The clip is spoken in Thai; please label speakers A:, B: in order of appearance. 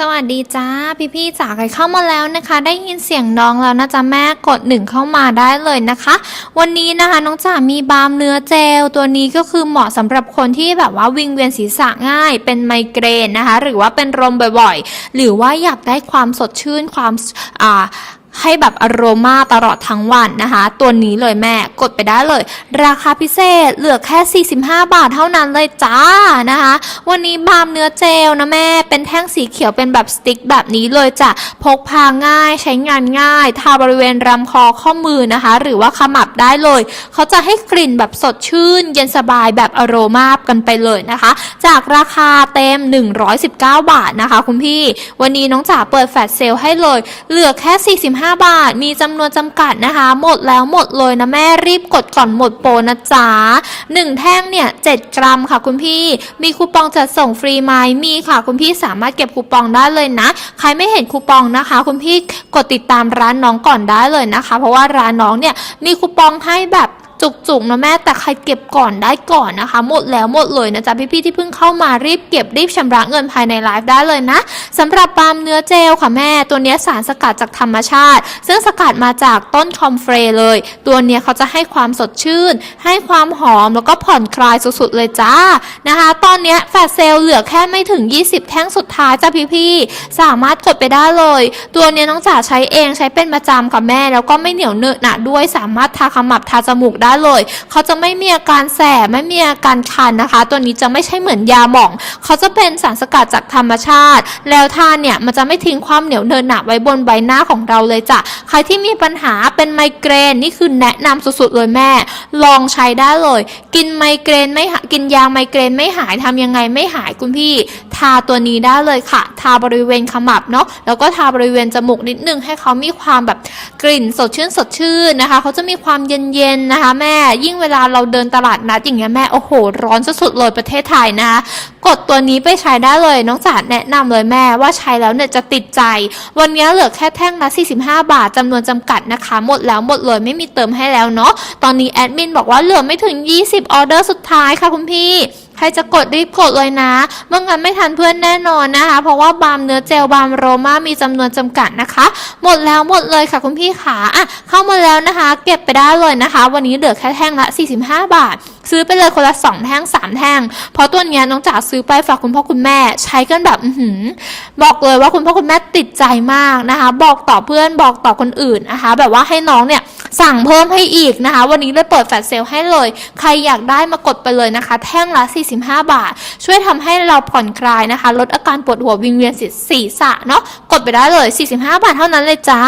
A: สวัสดีจ้าพี่พี่จ๋าใครเข้ามาแล้วนะคะ ได้ยินเสียงน้องแล้วนะจ๊ะแม่กดหนึ่งเข้ามาได้เลยนะคะ วันนี้นะคะน้องจ๋ามีบาล์มเนื้อเจล ตัวนี้ก็คือเหมาะสำหรับคนที่แบบว่าวิงเวียนศีรษะง่าย เป็นไมเกรนนะคะ หรือว่าเป็นลมบ่อยๆ หรือว่าอยากได้ความสดชื่นความอ่า ให้แบบอโรมาตลอดทั้งวันนะคะ ตัวนี้เลยแม่กดไปได้เลย ราคาพิเศษเหลือแค่ 45 บาทเท่านั้นเลยจ้านะคะ วันนี้บามเนื้อเจลนะแม่ เป็นแท่งสีเขียวเป็นแบบสติ๊กแบบนี้เลยจ้ะพกพาง่ายใช้งานง่าย ทาบริเวณลำคอข้อมือนะคะ หรือว่าขมับได้เลย เขาจะให้กลิ่นแบบสดชื่น เย็นสบายแบบอโรมากันไปเลยนะคะ จากราคาเต็ม 119 บาทนะคะ คุณพี่ วันนี้น้องจ๋าเปิดแฟลชเซลให้เลย เหลือแค่ 45 5 บาท มีจำนวนจำกัดนะคะ หมดแล้วหมดเลยนะแม่รีบกดก่อนหมดโปรนะจ๊ะ1แท่งเนี่ย7กรัมค่ะคุณพี่ มีคูปองจัดส่งฟรีไหมมีค่ะคุณพี่สามารถเก็บคูปองได้เลยนะ ใครไม่เห็นคูปองนะคะ คุณพี่กดติดตามร้านน้องก่อนได้เลยนะคะ เพราะว่าร้านน้องเนี่ยมีคูปองให้แบบ จุกๆนะแม่แต่ใครเก็บก่อนได้ก่อนนะคะ หมดแล้วหมดเลยนะจ๊ะพี่ๆที่เพิ่งเข้ามารีบเก็บรีบชำระเงินภายในไลฟ์ได้เลยนะสำหรับปาล์มเนื้อเจลค่ะแม่ตัวเนี้ยสารสกัดจากธรรมชาติ ซึ่งสกัดมาจากต้นคอมเฟรเลย ตัวเนี้ยเขาจะให้ความสดชื่น ให้ความหอมแล้วก็ผ่อนคลายสุดๆเลยจ้านะคะต อนเนี้ยแฟลชเซลเหลือแค่ไม่ถึง 20 แท่งสุดท้ายจ้ะพี่ๆ สามารถกดไปได้เลย ตัวนี้น้องจ๋าใช้เองใช้เป็นประจำค่ะแม่ แล้วก็ไม่เหนียวเนอะหนะด้วยสามารถทาขมับทาจมูกได้เลย เขาจะไม่มีอาการแสบไม่มีอาการคันนะคะ ตัวนี้จะไม่ใช่เหมือนยาหม่อง เขาจะเป็นสารสกัดจากธรรมชาติ แล้วทานเนี่ยมันจะไม่ทิ้งความเหนียวเนินหนะไว้บนใบหน้าของเราเลยจ้ะใครที่มีปัญหาเป็นไมเกรนนี่คือแนะนำสุดๆเลยแม่ ลองใช้ได้เลย กินไมเกรนไม่กินยาไมเกรนไม่หายททำยังไงไม่หายคุณพี่ ทาตัวนี้ได้เลยค่ะ ทาบริเวณขมับเนาะแล้วก็ทาบริเวณจมูกนิดนึงให้เขามีความแบบกลิ่นสดชื่นสดชื่นนะคะเขาจะมีความเย็นๆนะคะแม่ยิ่งเวลาเราเดินตลาดนัดอย่างเงี้ยแม่โอ้โห ร้อนสุดๆเลยประเทศไทยนะคะกดตัวนี้ไปใช้ได้เลยน้องจ๋าแนะนำเลยแม่ว่าใช้แล้วเนี่ยจะติดใจ วันนี้เหลือแค่แท่งละ45 บาทจำนวนจำกัดนะคะ หมดแล้วหมดเลยไม่มีเติมให้แล้วเนาะตอนนี้แอดมินบอกว่าเหลือไม่ถึง 20 ออเดอร์สุดท้ายค่ะคุณพี่ ใครจะกดรีบกดเลยนะเมื่องั้นไม่ทันเพื่อนแน่นอนนะคะ เพราะว่าบามเนื้อเจลบามโรมามีจำนวนจำกัดนะคะ หมดแล้วหมดเลยค่ะคุณพี่ขาอะเข้ามาแล้วนะคะ เก็บไปได้เลยนะคะ วันนี้เหลือแค่แท่งละ 45 บาท ซื้อไปเลยคนละ 2 แท่ง 3 แท่ง เพราะตัวเนี้ยน้องจ๋าซื้อไปฝากคุณพ่อคุณแม่ ใช้กันแบบอืบอกเลยว่าคุณพ่อคุณแม่ติดใจมากนะคะ บอกต่อเพื่อนบอกต่อคนอื่นนะคะ แบบว่าให้น้องเนี่ย สั่งเพิ่มให้อีกนะคะ วันนี้เลยเปิดแฟลชเซลให้เลย ใครอยากได้มากดไปเลยนะคะ แท่งละ 45 บาท ช่วยทำให้เราผ่อนคลายนะคะ ลดอาการปวดหัววิงเวียนศีรษะเนาะกดไปได้เลย 45 บาทเท่านั้นเลยจ้า